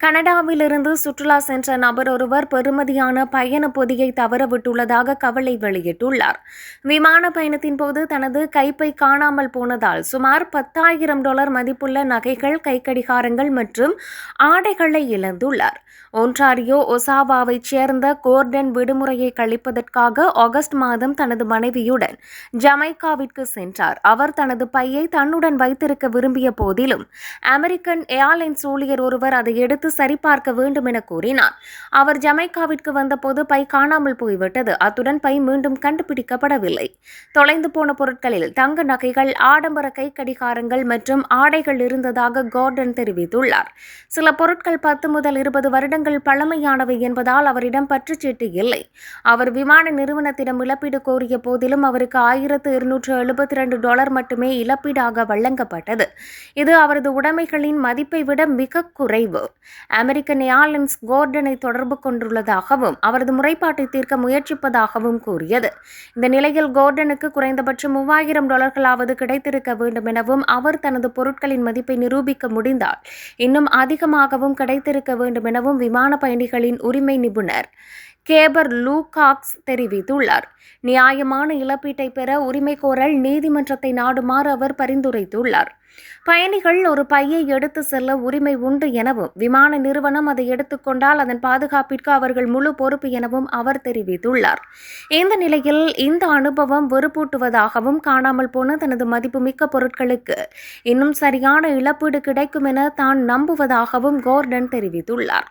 கனடாவிலிருந்து சுற்றுலா சென்ற நபர் ஒருவர் பெறுமதியான பயண பொதியை தவறவிட்டுள்ளதாக கவலை வெளியிட்டுள்ளார். விமான பயணத்தின் போது தனது கைப்பை காணாமல் போனதால் சுமார் பத்தாயிரம் டாலர் மதிப்புள்ள நகைகள் கைக்கடிகாரங்கள் மற்றும் ஆடைகளை இழந்துள்ளார். ஒன்றாரியோ ஒசாவாவைச் சேர்ந்த கோர்டன் விடுமுறையை கழிப்பதற்காக ஆகஸ்ட் மாதம் தனது மனைவியுடன் ஜமைக்காவிற்கு சென்றார். அவர் தனது பையை தன்னுடன் வைத்திருக்க விரும்பிய போதிலும் அமெரிக்கன் ஏர்லைன்ஸ் ஊழியர் ஒருவர் அதை எடுத்து சரிபார்க்க வேண்டும் என கூறினார். அவர் ஜமைக்காவிற்கு வந்தபோது பை காணாமல் போய்விட்டது. அத்துடன் பை மீண்டும் கண்டுபிடிக்கப்படவில்லை. தொலைந்து போன பொருட்களில் தங்க நகைகள் ஆடம்பர கை கடிகாரங்கள் மற்றும் ஆடைகள் இருந்ததாக கோர்டன் தெரிவித்துள்ளார். சில பொருட்கள் பத்து முதல் இருபது வருடங்கள் பழமையானவை என்பதால் அவரிடம் பற்றுச்சீட்டு இல்லை. அவர் விமான நிறுவனத்திடம் இழப்பீடு கோரிய போதிலும் அவருக்கு ஆயிரத்து இருநூற்று எழுபத்தி ரெண்டு டாலர் மட்டுமே இழப்பீடாக வழங்கப்பட்டது. இது அவரது உடைமைகளின் மதிப்பை விட மிக குறைவு. அமெரிக்கன் ஏர்லைன்ஸ் கோர்டனை தொடர்பு கொண்டுள்ளதாகவும் அவரது முறைப்பாட்டை தீர்க்க முயற்சிப்பதாகவும் கூறியது. இந்த நிலையில் கோர்டனுக்கு குறைந்தபட்சம் மூவாயிரம் டாலர்களாவது கிடைத்திருக்க வேண்டும் எனவும் அவர் தனது பொருட்களின் மதிப்பை நிரூபிக்க முடிந்தால் இன்னும் அதிகமாகவும் கிடைத்திருக்க வேண்டும் எனவும் விமான பயணிகளின் உரிமை நிபுணர் கேபர் லூகாக்ஸ் தெரிவித்துள்ளார். நியாயமான இழப்பீட்டை பெற உரிமை கோரல் நீதிமன்றத்தை நாடுமாறு அவர் பரிந்துரைத்துள்ளார். பயணிகள் ஒரு பையை எடுத்து செல்ல உரிமை உண்டு எனவும் விமான நிறுவனம் அதை எடுத்துக்கொண்டால் அதன் பாதுகாப்பிற்கு அவர்கள் முழு பொறுப்பு எனவும் அவர் தெரிவித்துள்ளார். இந்த நிலையில் இந்த அனுபவம் வெறுப்பூட்டுவதாகவும் காணாமல் போன தனது மதிப்புமிக்க பொருட்களுக்கு இன்னும் சரியான இழப்பீடு கிடைக்கும் என தான் நம்புவதாகவும் கோர்டன் தெரிவித்துள்ளார்.